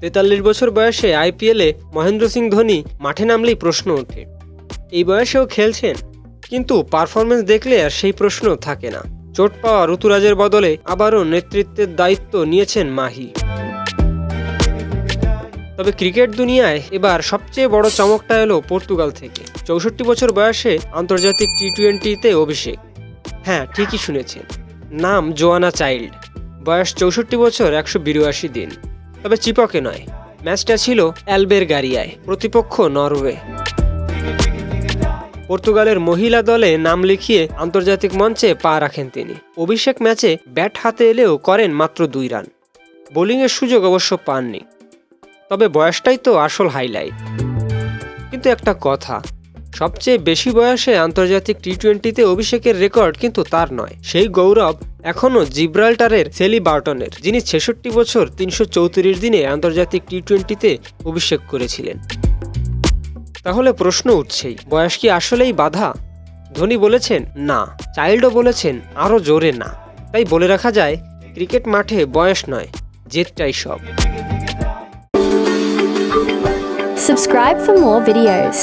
তেতাল্লিশ বছর বয়সে আইপিএলে মহেন্দ্র সিং ধোনি মাঠে নামলেই প্রশ্ন ওঠে। এই বয়সেও খেলছেন, কিন্তু পারফরমেন্স দেখলে আর সেই প্রশ্ন থাকে না। চোট পাওয়া ঋতুরাজের বদলে আবারও নেতৃত্বের দায়িত্ব নিয়েছেন মাহি। তবে ক্রিকেট দুনিয়ায় এবার সবচেয়ে বড় চমকটা এলো পর্তুগাল থেকে। চৌষট্টি বছর বয়সে আন্তর্জাতিক টি টোয়েন্টিতে অভিষেক। হ্যাঁ ঠিকই শুনেছেন। নাম জোয়ানা চাইল্ড। বয়স চৌষট্টি বছর একশো বিরাশি দিন। তবে চিপকে নয়। ম্যাচটা ছিল অ্যালবের গারিয়ায় প্রতিপক্ষ নরওয়ে। পর্তুগালের মহিলা দলে নাম লিখিয়ে আন্তর্জাতিক মঞ্চে পা রাখেন তিনি। অভিষেক ম্যাচে ব্যাট হাতে এলেও করেন মাত্র দুই রান। বোলিংয়ের সুযোগ অবশ্য পাননি। তবে বয়সটাই তো আসল হাইলাইট। কিন্তু একটা কথা, সবচেয়ে বেশি বয়সে আন্তর্জাতিক টি টোয়েন্টিতে অভিষেকের রেকর্ড কিন্তু তার নয়। সেই গৌরব এখনও জিব্রাল্টারের সেলি বার্টনের, যিনি ছেষট্টি বছর তিনশো চৌত্রিশ দিনে আন্তর্জাতিক টি টোয়েন্টিতে অভিষেক করেছিলেন। তাহলে প্রশ্ন উঠছেই, বয়স কি আসলেই বাধা? ধোনি বলেছেন না, চাইল্ডও বলেছেন আরও জোরে না। তাই বলে রাখা যায়, ক্রিকেট মাঠে বয়স নয়, জেদটাই সব। Subscribe for more videos.